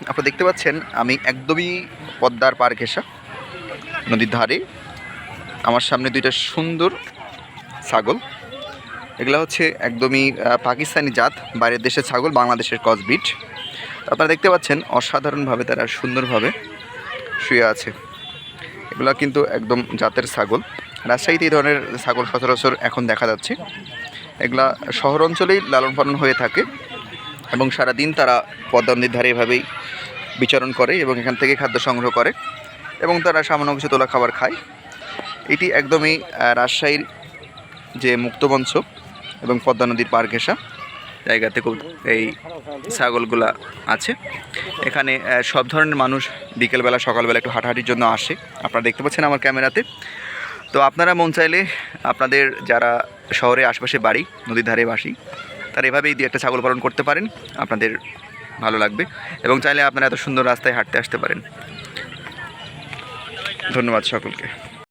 আপনারা দেখতে পাচ্ছেন, আমি একদমই পদ্মার পার ঘেঁষা, নদীর ধারে। আমার সামনে দুইটা সুন্দর ছাগল। এগুলো হচ্ছে একদমই পাকিস্তানি জাত, বাইরের দেশের ছাগল, বাংলাদেশের কসবিট। আপনারা দেখতে পাচ্ছেন, অসাধারণভাবে তারা সুন্দরভাবে শুয়ে আছে। এগুলো কিন্তু একদম জাতের ছাগল। রাজশাহীতে এই ধরনের ছাগল সচরাচর এখন দেখা যাচ্ছে। এগুলা শহর অঞ্চলেই লালন পালন হয়ে থাকে। এবং সারাদিন তারা পদ্মা নদীর ধারে এভাবেই বিচরণ করে এবং এখান থেকে খাদ্য সংগ্রহ করে এবং তারা সামান্য কিছু তোলা খাবার খায়। এটি একদমই রাজশাহীর যে মুক্তমঞ্চ এবং পদ্মা নদীর পার ঘেঁষা জায়গাতে খুব এই ছাগলগুলা আছে। এখানে সব ধরনের মানুষ বিকেলবেলা, সকালবেলা একটু হাঁটাহাঁটির জন্য আসে। আপনারা দেখতে পাচ্ছেন আমার ক্যামেরাতে। তো আপনারা মন চাইলে আপনাদের যারা শহরে আশেপাশে বাড়ি, নদীর ধারে বাসি তারা এভাবেই দিয়ে একটা ছাগল পালন করতে পারেন, আপনাদের ভালো লাগবে। এবং চাইলে আপনারা এত সুন্দর রাস্তায় হাঁটতে আসতে পারেন। ধন্যবাদ সকলকে।